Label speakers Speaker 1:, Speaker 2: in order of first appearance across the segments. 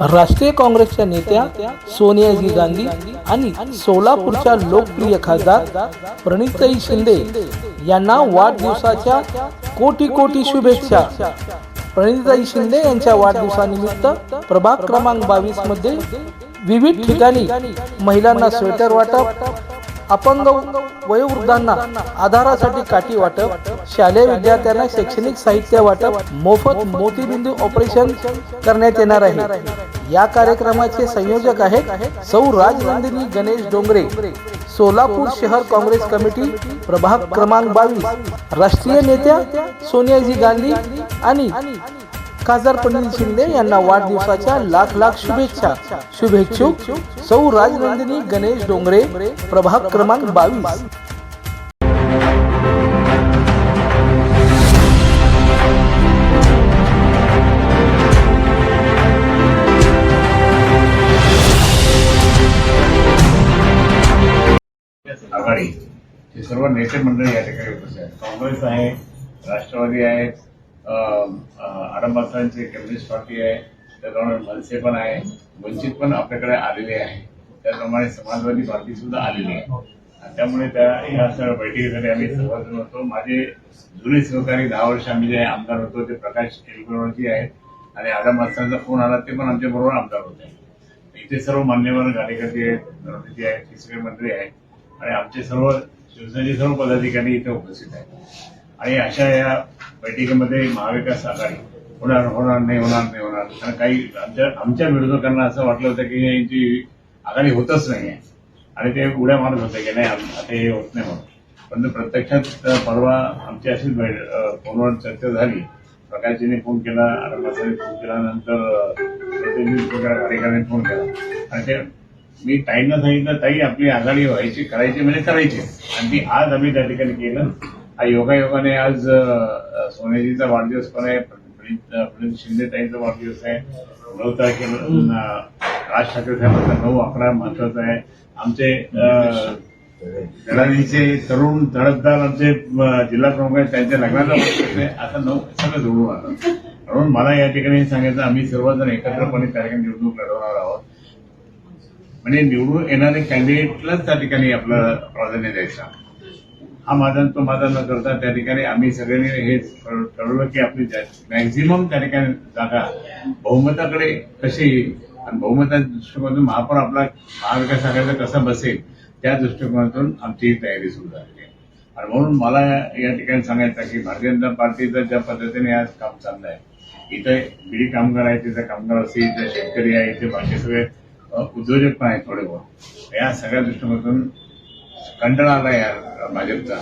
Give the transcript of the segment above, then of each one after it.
Speaker 1: राष्ट्रीय काँग्रेसच्या नेत्या सोनियाजी गांधी आणि सोलापूरच्या लोकप्रिय खासदार प्रणिताई शिंदे यांना वाढदिवसाच्या कोटी कोटी शुभेच्छा. प्रणिताई शिंदे यांच्या वाढदिवसानिमित्त प्रभाग क्रमांक बावीसमध्ये विविध ठिकाणी महिलांना स्वेटर वाटप अपंग वयोवृद्धांना आधारासाठी काठी वाटप शालेय विद्यार्थ्यांना शैक्षणिक साहित्य वाटप मोफत मोतीबिंदू ऑपरेशन करण्यात येणार आहे. या कार्यक्रमाचे संयोजक आहेत सौ राजनंदिनी गणेश डोंगरे सोलापूर शहर काँग्रेस कमिटी प्रभाग क्रमांक बावीस राष्ट्रीय नेत्या सोनियाजी गांधी आणि खासदार पंडित शिंदे यांना वाढदिवसाच्या लाख लाख शुभेच्छा. शुभेच्छुक सौ राजनंदिनी गणेश डोंगरे प्रभाग क्रमांक बावीस.
Speaker 2: आघाडी. हे सर्व नेते मंडळी या ठिकाणी उपस्थित आहेत. काँग्रेस आहे राष्ट्रवादी आहेत आडंबासांचे कम्युनिस्ट पार्टी आहे. त्याप्रमाणे मनसे पण आहे. वंचित पण आपल्याकडे आलेले आहे. त्याप्रमाणे समाजवादी पार्टी सुद्धा आलेली आहे. त्यामुळे त्या या सर्व बैठकीसाठी आम्ही सहभागी होतो. माझे जुने सहकारी दहा वर्ष आम्ही जे आमदार होतो ते प्रकाश केलकरवरती आहेत. आणि आडंबासांचा फोन आला ते पण आमच्या बरोबर आमदार होते. इथे सर्व मान्यवर कार्यकर्ते आहेत गणपती आहेत तिसरे मंत्री आहेत. आणि आमचे सर्व शिवसेनेचे सर्व पदाधिकारी इथे उपस्थित आहेत. आणि अशा या बैठकीमध्ये महाविकास आघाडी. होणार होणार नाही होणार नाही होणार. कारण काही आमच्या आमच्या विरोधकांना असं वाटलं होतं की यांची आघाडी होतच नाही आहे आणि ते उड्या मारत होते की नाही आता हे होत नाही म्हणून. पण प्रत्यक्षात परवा आमची अशीच बैठ- फोनवर चर्चा झाली. प्रकाशजीने फोन केला आरंभासाठी फोन केला नंतर फोन केला कार्यकर्त्यांनी फोन केला. आणि ते मी ताईंना सांगितलं ताई आपली आघाडी व्हायची करायची म्हणजे करायची. आणि ती आज आम्ही त्या ठिकाणी केलं. हा योगायोगाने आज सोनेजीचा वाढदिवस पण आहे. प्रणित शिंदे ताईंचा वाढदिवस आहे. नऊ तारखेला राज ठाकरे साहेबांचा नऊ अकरा महत्त्वाचा आहे. आमचे अ, तरुण धडकदार आमचे जिल्हा प्रमुख आहेत. त्यांच्या लग्नाचा वाढदिवस आहे. आता नऊ सगळं जोडून आलं. म्हणून मला या ठिकाणी सांगायचं आम्ही सर्वजण एकत्रपणे त्या ठिकाणी निवडणूक लढवणार आहोत. म्हणजे निवडून येणारे कॅन्डिडेटलाच त्या ठिकाणी आपलं प्राधान्य द्यायचं. हा माझा तो माझा न करता त्या ठिकाणी आम्ही सगळ्यांनी हे ठरवलं की आपली मॅक्झिमम त्या ठिकाणी जागा बहुमताकडे कशी येईल आणि बहुमताच्या दृष्टिकोनातून महापौर आपला महाविकास आघाडीचा कसा बसेल त्या दृष्टिकोनातून आमची ही तयारी सुरू झाली आहे. आणि म्हणून मला या ठिकाणी सांगायचं की भारतीय जनता पार्टीचं ज्या पद्धतीने आज काम चाललं आहे इथं बिडी कामगार आहे तिथं कामगार असतील इथं शेतकरी आहे इथे बाकी सगळे उद्योजक पण आहेत थोडे बहुत या सगळ्या दृष्टिकोनातून कंटाळा आला या भाजपचा.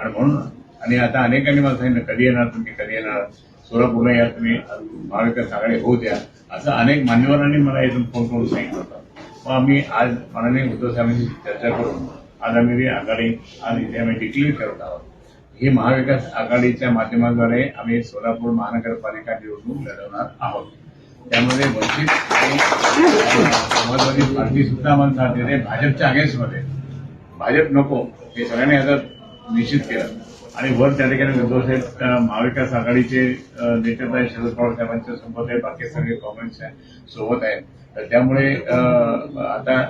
Speaker 2: आणि म्हणून आणि आता अनेकांनी मला सांगितलं कधी येणार तुम्ही कधी येणार? सोलापूरला या तुम्ही महाविकास आघाडी होऊ द्या. असं अनेक मान्यवरांनी मला इथून फोन करून सांगितलं होतं. मग आम्ही आज माननीय उद्धव साहेबांशी चर्चा करून आज आम्ही ती आघाडी आज इथे आम्ही डिक्लेअर करत आहोत. ही महाविकास आघाडीच्या माध्यमाद्वारे आम्ही सोलापूर महानगरपालिका निवडणूक लढवणार आहोत. त्यामध्ये वंचित आणि समाजवादी पार्टी सुद्धा आम्हाला साथ देते. भाजपच्या अगेन्स्टमध्ये. भाजप नको हे सगळ्यांनी आता निश्चित केलं. आणि वर त्या ठिकाणी उद्धव साहेब महाविकास आघाडीचे नेते आहेत शरद पवार साहेबांच्या सोबत आहे बाकी सगळे काँग्रेसच्या सोबत आहेत. तर त्यामुळे आता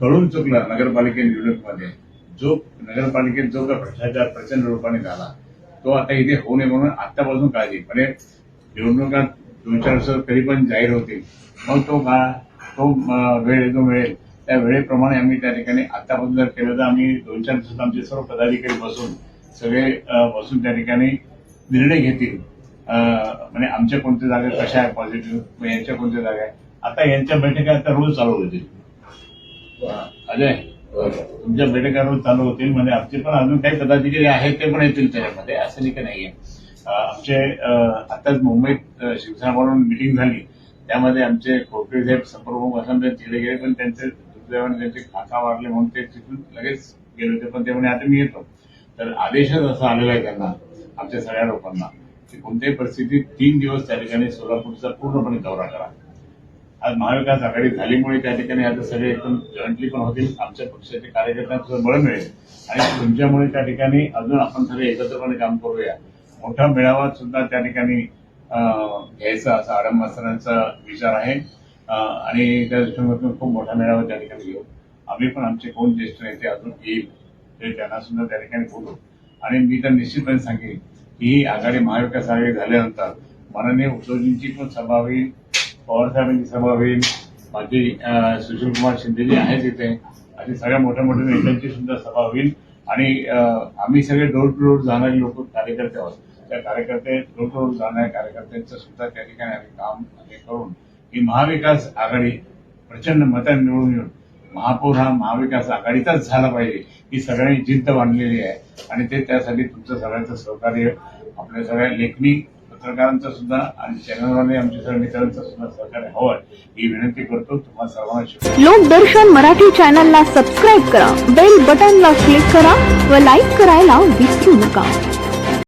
Speaker 2: कळून चुकलं नगरपालिके निवडणुकीमध्ये जो नगरपालिकेत जो काही भ्रष्टाचार प्रचंड रूपाने झाला तो आता इथे होऊ नये म्हणून आत्तापासून काळजी. म्हणजे निवडणुका दोन चार वर्ष तरी पण जाहीर होतील. मग तो काळ तो वेळ जो मिळेल त्या वेळेप्रमाणे आम्ही त्या ठिकाणी आतापासून जर केलं तर आम्ही दोन चार दिवसात आमचे सर्व पदाधिकारी बसून सगळे बसून त्या ठिकाणी निर्णय घेतील. म्हणजे आमच्या कोणत्या जागा कशा आहे पॉझिटिव्ह यांच्या कोणत्या जागा आहे आता यांच्या बैठका आता रोज चालू होतील. अजय तुमच्या बैठका रोज चालू होतील. म्हणजे आमचे पण अजून काही पदाधिकारी आहेत ते पण येतील त्याच्यामध्ये. असं नाही का नाहीये. आमचे आताच मुंबईत शिवसेना म्हणून मिटिंग झाली. त्यामध्ये आमचे खोपे साहेब संप्रमुख असं गेले पण त्यांचे दुर्दैवाने त्यांचे खाता वारले म्हणून ते तिथून लगेच गेले होते पण ते म्हणे आता मी येतो. तर आदेशच असा आलेला आहे त्यांना आमच्या सगळ्या लोकांना की कोणत्याही परिस्थितीत तीन दिवस त्या ठिकाणी सोलापूरचा पूर्णपणे दौरा करा. आज महाविकास आघाडी झाल्यामुळे त्या ठिकाणी आता सगळे एकदम जॉईंटली पण होतील आमच्या पक्षाचे कार्यकर्त्यांना सुद्धा बळ मिळेल. आणि तुमच्यामुळे त्या ठिकाणी अजून आपण सगळे एकत्रपणे काम करूया. मोठा मेळावा सुद्धा त्या ठिकाणी अं, घ्यायचा असा आडम सरांचा विचार आहे. आणि त्या दृष्टिकोनातून खूप मोठा मेळावा त्या ठिकाणी घेऊ आम्ही पण आमचे कोण ज्येष्ठ नेते अजून येईल ते त्यांना सुद्धा त्या ठिकाणी बोलू आणि मी तर निश्चितपणे सांगेन की ही आघाडी महाविकास आघाडी झाल्यानंतर माननीय उद्धवजींची पण सभा होईल पवार साहेबांची सभा होईल माझी सुशीलकुमार शिंदेजी आहेत इथे अशी सगळ्या मोठ्या मोठ्या नेत्यांची सुद्धा सभा होईल. आणि आम्ही सगळे डोर टू डोर जाणारे लोक कार्यकर्ते आहोत. त्या कार्यकर्ते डोर टू डोर जाणाऱ्या कार्यकर्त्यांचं सुद्धा त्या ठिकाणी आम्ही काम हे करून ही महाविकास आघाडी प्रचंड मतांनी निवडून येऊन महापौर हा महाविकास आघाडीचाच झाला पाहिजे ही सगळ्यांनी जिद्द बांधलेली आहे. आणि ते त्यासाठी तुमचं सगळ्यांचं सहकार्य आपल्या सगळ्या लेखनी पत्रकारांचं सुद्धा आणि चॅनलवाले आमच्या सगळ्या मित्रांचं सुद्धा सहकार्य हवं ही विनंती करतो. तुम्हाला सर्वांना
Speaker 3: लोकदर्शन मराठी चॅनलला सबस्क्राईब करा बेल बटनला क्लिक करा व लाईक करायला विसरू नका.